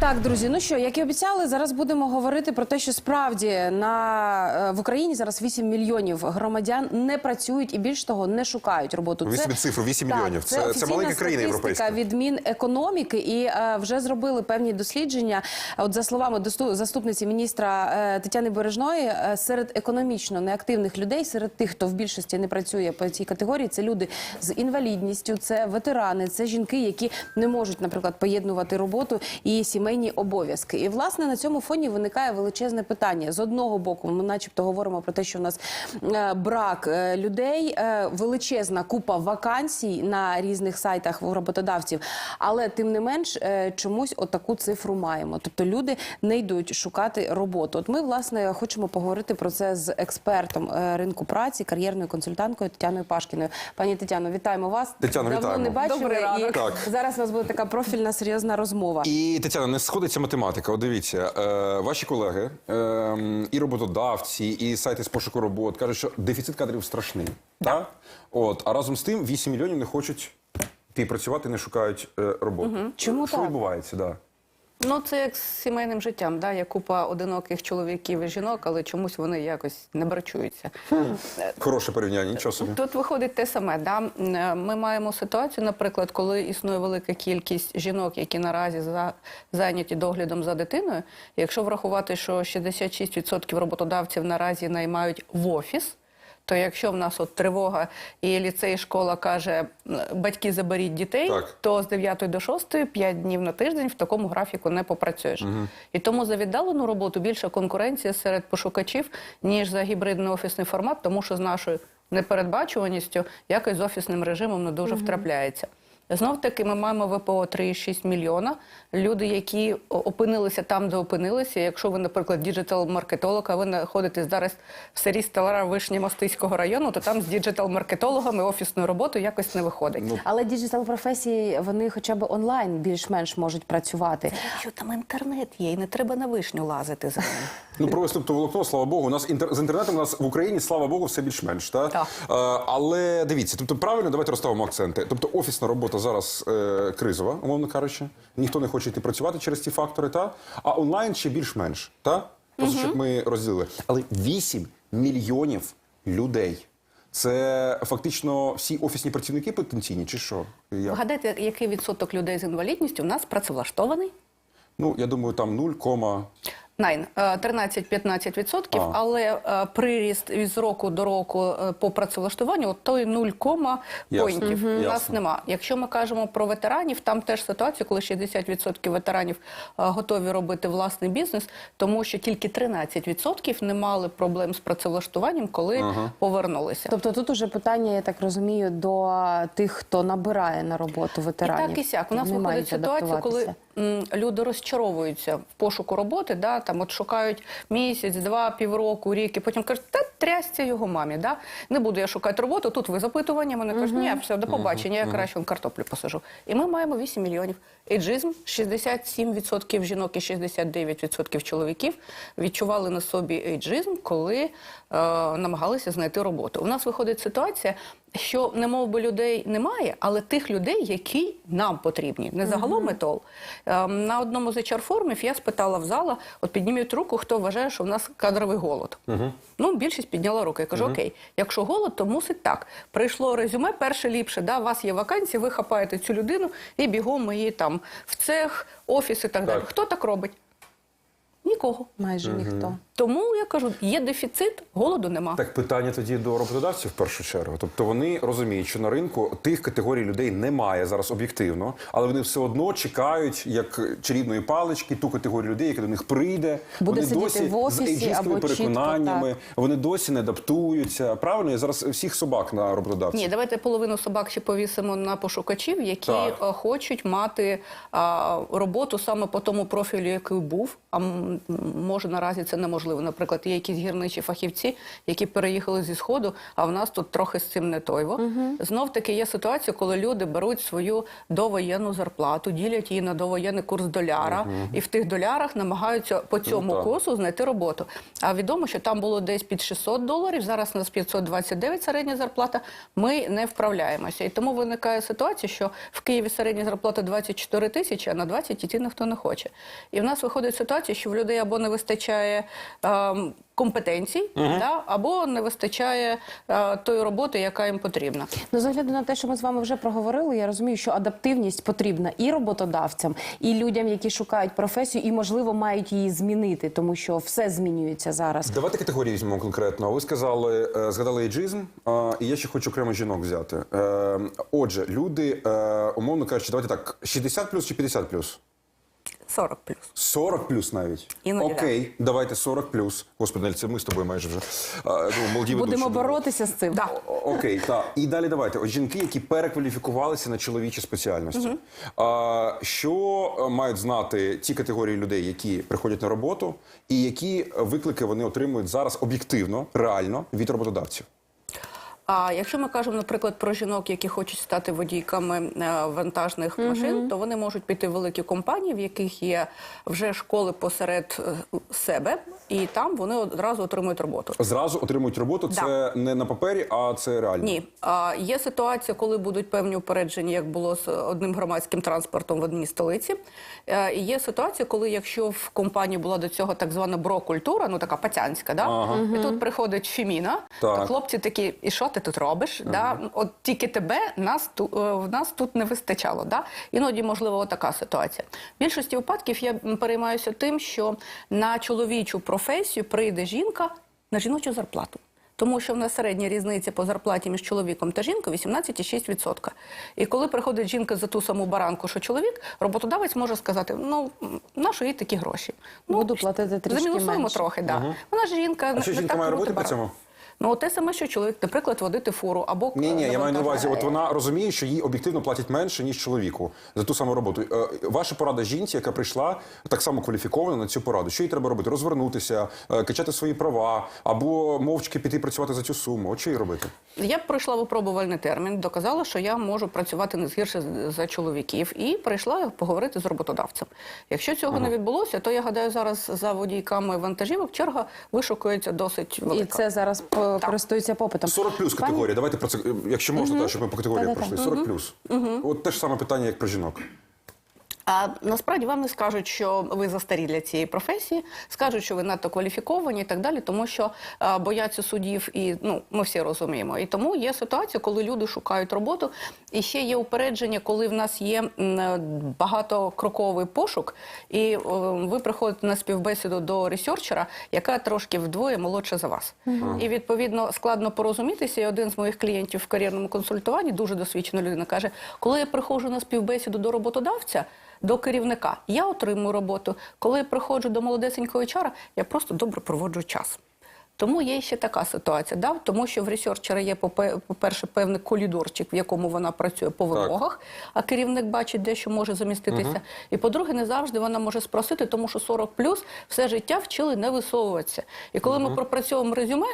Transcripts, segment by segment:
Так, друзі, ну що, як і обіцяли, зараз будемо говорити про те, що справді на е, в Україні зараз 8 мільйонів громадян не працюють і більш того не шукають роботу. Ви собі цифру, 8 мільйонів. Це- це маленька країна європейська. від Мінекономіки, і е, вже зробили певні дослідження. От за словами досту- заступниці міністра е, Тетяни Бережної, е, серед економічно неактивних людей, серед тих, хто в більшості не працює по цій категорії, це люди з інвалідністю, це ветерани, це жінки, які не можуть, наприклад, поєднувати роботу і сімейні обов'язки. І власне на цьому фоні виникає величезне питання. З одного боку, ми, начебто, говоримо про те, що в нас е, брак е, людей, е, величезна купа вакансій на різних сайтах у роботодавців, але тим не менш чомусь отаку цифру маємо. Тобто люди не йдуть шукати роботу. От ми власне хочемо поговорити про це з експертом ринку праці, кар'єрною консультанткою Тетяною Пашкіною. Пані Тетяно, вітаємо вас. Тетяно, Давно вітаємо. не бачили. Добрий і ранок. Так. зараз у нас буде така профільна серйозна розмова. І Тетяна, не сходиться математика. От дивіться, е, ваші колеги, е, і роботодавці, і сайти з пошуку робот кажуть, що дефіцит кадрів страшний. Так? От, а разом з тим 8 мільйонів не хочуть працювати, не шукають е, роботу. Чому що так? відбувається? Да. Ну, це як з сімейним життям. Да? Є купа одиноких чоловіків і жінок, але чомусь вони якось не брачуються. Хороше порівняння, нічого собі. Тут виходить те саме. Да? Е, Ми маємо ситуацію, наприклад, коли існує велика кількість жінок, які наразі за, зайняті доглядом за дитиною. Якщо врахувати, що 66% роботодавців наразі наймають в офіс. То якщо в нас от тривога і ліцей, школа каже, батьки заберіть дітей, Так. то з 9 до 6 5 днів на тиждень в такому графіку не попрацюєш. І тому за віддалену роботу більша конкуренція серед пошукачів, ніж за гібридний офісний формат, тому що з нашою непередбачуваністю якось з офісним режимом не дуже втрапляється. Знов таки ми маємо ВПО 3,6 мільйона. Люди, які опинилися там, де опинилися. Якщо ви, наприклад, діджитал-маркетолог, а ви знаходитесь зараз в селі Стелара Вишні Мостиського району, то там з діджитал-маркетологами офісною роботою якось не виходить. Але діджитал професії вони хоча б онлайн більш-менш можуть працювати. Що там інтернет є, і не треба на вишню лазити за ним. Ну, про виступ волокно, слава Богу. У нас інтер... з інтернетом у нас в Україні, слава Богу, все більш-менш. Та? Так. Е, але дивіться, тобто правильно, давайте розставимо акценти. Тобто офісна робота зараз е, кризова, умовно кажучи. Ніхто не хоче йти працювати через ці фактори, та? а онлайн ще більш-менш. Та? Просто щоб ми розділили. Але 8 мільйонів людей. Це фактично всі офісні працівники потенційні, чи що? Я, Вгадайте, який відсоток людей з інвалідністю в нас працевлаштований? ну, я думаю, там 0, Найн е, 13-15 відсотків, А. але е, приріст із року до року е, по працевлаштуванню от той 0, поінтів Мгм. у нас Ясно. нема. Якщо ми кажемо про ветеранів, там теж ситуація, коли 60% ветеранів е, готові робити власний бізнес, тому що тільки 13% не мали проблем з працевлаштуванням, коли повернулися. Тобто тут уже питання, я так розумію, до тих, хто набирає на роботу ветеранів. І так і сяк. У нас виходить ситуація, коли люди розчаровуються в пошуку роботи, да, там от шукають місяць, два, півроку, рік, і потім кажуть, та трясся його мамі. Да? Не буду я шукати роботу. Тут ви запитування, вони кажуть, ні, все, до побачення, я краще вон картоплю посажу. І ми маємо 8 мільйонів. Ейджизм 67% жінок і 69% чоловіків відчували на собі ейджизм, коли е, намагалися знайти роботу. У нас виходить ситуація, що не би людей немає, але тих людей, які нам потрібні, не загалом метол. Ем, на одному з HR форумів я спитала в зала: от підніміть руку, хто вважає, що в нас кадровий голод. Ну, більшість підняла руку. Я кажу, окей, якщо голод, то мусить так. Прийшло резюме, перше ліпше, да, у вас є вакансія, ви хапаєте цю людину і бігом її там в цех, офіс і так, далі. Хто так робить? Нікого. майже ніхто. Тому я кажу, є дефіцит, голоду нема. Так питання тоді до роботодавців в першу чергу. Тобто вони розуміють, що на ринку тих категорій людей немає зараз об'єктивно, але вони все одно чекають як чарівної палички ту категорію людей, яка до них прийде. Буде вони сидіти досі в офісі з або чітко переконаннями, так. вони досі не адаптуються. Правильно, я зараз всіх собак на роботодавців. Ні, давайте половину собак ще повісимо на пошукачів, які Так. е, хочуть мати а, роботу саме по тому профілю, який був. А може наразі це неможливо. Можливо. Наприклад, є якісь гірничі фахівці, які переїхали зі сходу, а в нас тут трохи з цим не тойво. Знов таки є ситуація, коли люди беруть свою довоєнну зарплату, ділять її на довоєнний курс доляра, і в тих долярах намагаються по цьому так. курсу знайти роботу. А відомо, що там було десь під 600 доларів. Зараз у нас 529 середня зарплата. Ми не вправляємося. І тому виникає ситуація, що в Києві середня зарплата 24 тисячі, а на 20 іти ніхто не хоче. І в нас виходить ситуація, що в людей або не вистачає ем, компетенцій, да, або не вистачає е, тої роботи, яка їм потрібна. Ну, з огляду на те, що ми з вами вже проговорили, я розумію, що адаптивність потрібна і роботодавцям, і людям, які шукають професію, і можливо мають її змінити, тому що все змінюється зараз. Давайте категорії візьмемо конкретно. Ви сказали, е, згадали ейджизм, і я ще хочу окремо жінок взяти. Е, Отже, люди, е, умовно кажучи, давайте так, 60 плюс чи 50 плюс? 40 плюс. 40 плюс навіть. Іноді Окей, давайте 40 плюс. Господи, Нель, це ми з тобою майже вже. А, ну, молоді Будемо ведучі. боротися з цим. Да. Окей, так. І далі давайте. От жінки, які перекваліфікувалися на чоловічі спеціальності. А, що е, мають знати ті категорії людей, які приходять на роботу, і які виклики вони отримують зараз об'єктивно, реально від роботодавців? А якщо ми кажемо, наприклад, про жінок, які хочуть стати водійками е, вантажних машин, то вони можуть піти в великі компанії, в яких є вже школи посеред е, себе, і там вони одразу отримують роботу. Зразу отримують роботу. Це не на папері, а це реально. Ні, а є ситуація, коли будуть певні упередження, як було з одним громадським транспортом в одній столиці. Е, І є ситуація, коли якщо в компанії була до цього так звана бро-культура, ну така пацянська, да? Ага. і тут приходить Фіміна, Так. то хлопці такі, і що ти тут робиш? Да? От тільки тебе нас ту, е, в нас тут не вистачало. Да? Іноді, можливо, така ситуація. В більшості випадків я переймаюся тим, що на чоловічу професію прийде жінка на жіночу зарплату. Тому що в нас середня різниця по зарплаті між чоловіком та жінкою 18,6%. І коли приходить жінка за ту саму баранку, що чоловік, роботодавець може сказати: ну на що їй такі гроші? Ну Буду платити трішки замінусуємо менше. трохи. Да. Вона ж жінка А що жінка має робити бере. цьому? Ну, те саме, що чоловік, наприклад, водити фуру або Ні, ні, я маю на увазі, от вона розуміє, що їй об'єктивно платять менше, ніж чоловіку за ту саму роботу. Е, Ваша порада жінці, яка прийшла так само кваліфікована на цю пораду. Що їй треба робити? Розвернутися, е, качати свої права або мовчки піти працювати за цю суму. От що їй робити? Я б пройшла випробувальний термін, доказала, що я можу працювати не згірше за чоловіків, і прийшла поговорити з роботодавцем. Якщо цього не відбулося, то я гадаю, зараз за водійками вантажівок черга вишукується досить велика. І це зараз по- користується попитом. 40 плюс Пані- категорія. Давайте про це, якщо можна, так, щоб ми по категорії пройшли. 40 плюс. От те ж саме питання, як про жінок. А насправді вам не скажуть, що ви застарі для цієї професії, скажуть, що ви надто кваліфіковані і так далі, тому що а, бояться судів, і ну ми всі розуміємо. І тому є ситуація, коли люди шукають роботу. І ще є упередження, коли в нас є е, багатокроковий пошук, і е, ви приходите на співбесіду до ресерчера, яка трошки вдвоє молодша за вас. І відповідно складно порозумітися. І один з моїх клієнтів в кар'єрному консультуванні, дуже досвідчена людина, каже: коли я приходжу на співбесіду до роботодавця. До керівника я отримую роботу. Коли я приходжу до молодесенького HR, я просто добре проводжу час. Тому є ще така ситуація, да? тому що в ресерчера є, попе- по-перше, певний коридорчик, в якому вона працює по вимогах, а керівник бачить, де що може заміститися. І по-друге, не завжди вона може спросити, тому що 40 плюс все життя вчили не висовуватися. І коли ми пропрацьовуємо резюме,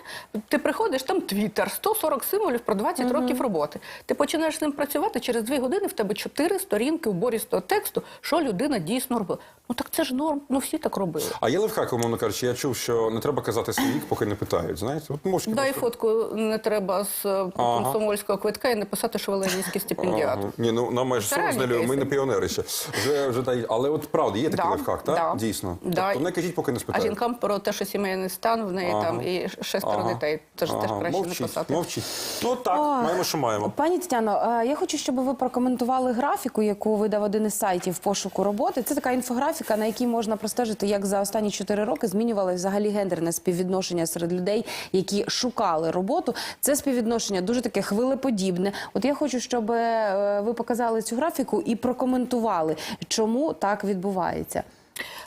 ти приходиш, там твіттер, 140 символів про 20 років роботи. Ти починаєш з ним працювати, через дві години в тебе 4 сторінки уборістого тексту, що людина дійсно робила. Ну так це ж норм, ну всі так робили. А є лайфхак, умовно кажучи, я чув, що не треба казати свій вік, поки не питають. Знаєте, от мовчки Дай просто- фотку не треба з е, комсомольського квитка і написати, що ви стипендіат. Ага. Ні, ну нам майже Це 40 з ми не піонери ще. Вже, вже та... Але от правда, є такий Да, лайфхак, так? да. Дійсно. Да. Тобто не кажіть, поки не спитають. А жінкам про те, що сімейний стан в неї Ага. там і шестеро дітей, це ж теж краще мовчіть, не писати. Мовчіть. Ну так, Ох. маємо, що маємо. Пані Тетяно, е, я хочу, щоб ви прокоментували графіку, яку видав один із сайтів пошуку роботи. Це така інфографіка, на якій можна простежити, як за останні 4 роки змінювалося взагалі гендерне співвідношення серед людей, які шукали роботу. Це співвідношення дуже таке хвилеподібне. От я хочу, щоб е, ви показали цю графіку і прокоментували, чому так відбувається.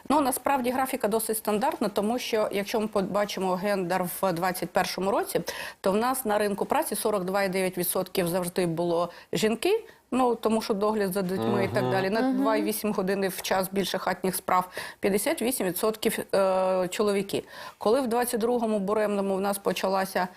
Ну насправді графіка досить стандартна, тому що якщо ми побачимо гендер в 2021 році, то в нас на ринку праці 42,9% завжди було жінки, Ну тому що догляд за дітьми і так далі. На 2,8 години в час більше хатніх справ 58% е, чоловіки. Коли в 22-му буремному в нас почалася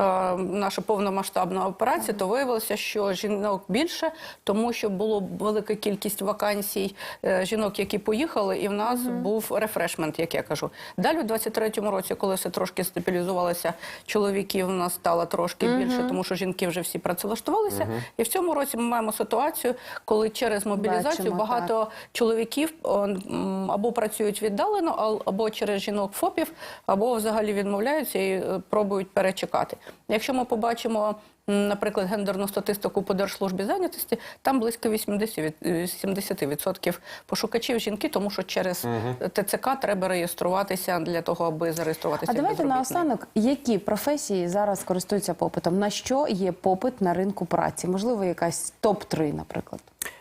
е, наша повномасштабна операція, то виявилося, що жінок більше, тому що було велика кількість вакансій е, жінок, які поїхали, і в нас був рефрешмент, як я кажу. Далі у 23-му році, коли все трошки стабілізувалося, чоловіків у нас стало трошки більше, тому що жінки вже всі працевлаштувалися. І в цьому році ми маємо ситуацію, коли через мобілізацію Бачимо, багато чоловіків або працюють віддалено, або через жінок ФОПів, або взагалі відмовляються і е, пробують перечекати. Якщо ми побачимо. Наприклад, гендерну статистику по держслужбі зайнятості, там близько 80%, від- е, 70% пошукачів жінки, тому що через ТЦК треба реєструватися для того, аби зареєструватися. А давайте наостанок, які професії зараз користуються попитом? На що є попит на ринку праці? Можливо, якась топ-3, наприклад.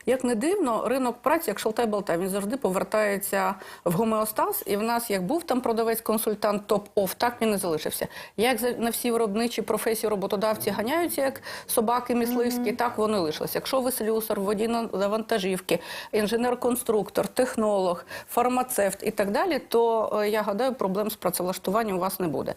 Як не дивно, ринок праці, як шалтай-болтай, він завжди повертається в гомеостаз. І в нас як був там продавець-консультант топ-оф, так він і залишився. Як за- на всі виробничі професії роботодавці ганяються, як собаки мисливські, так вони лишилися. Якщо ви слюсар, водій на вантажівки, інженер-конструктор, технолог, фармацевт і так далі, то е, я гадаю, проблем з працевлаштуванням у вас не буде.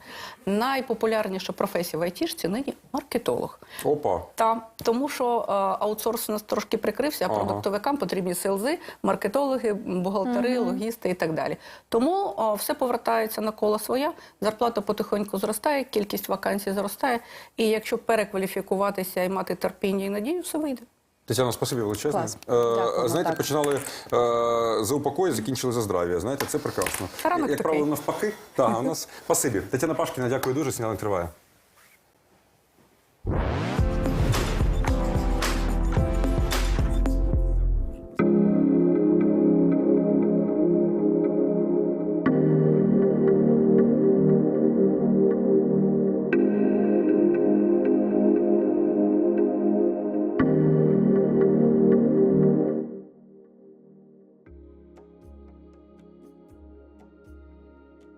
Найпопулярніша професія в айтішці нині маркетолог. Опа. Та тому, що е, аутсорс у нас трошки прикрився, а. Продуктовикам потрібні селзи, маркетологи, бухгалтери, логісти і так далі. Тому е, все повертається на коло своє, зарплата потихоньку зростає, кількість вакансій зростає. І якщо перекваліфікуватися і мати терпіння і надію, все вийде. Тетяна, спасибі величезне. Клас. Е, Дякуємо, знаєте, так. починали е, за упокой, закінчили за здрав'я. Знаєте, це прекрасно. Ранок Як правило, навпаки. Так, у нас спасибі. Тетяна Пашкіна, дякую дуже. Сніданок триває.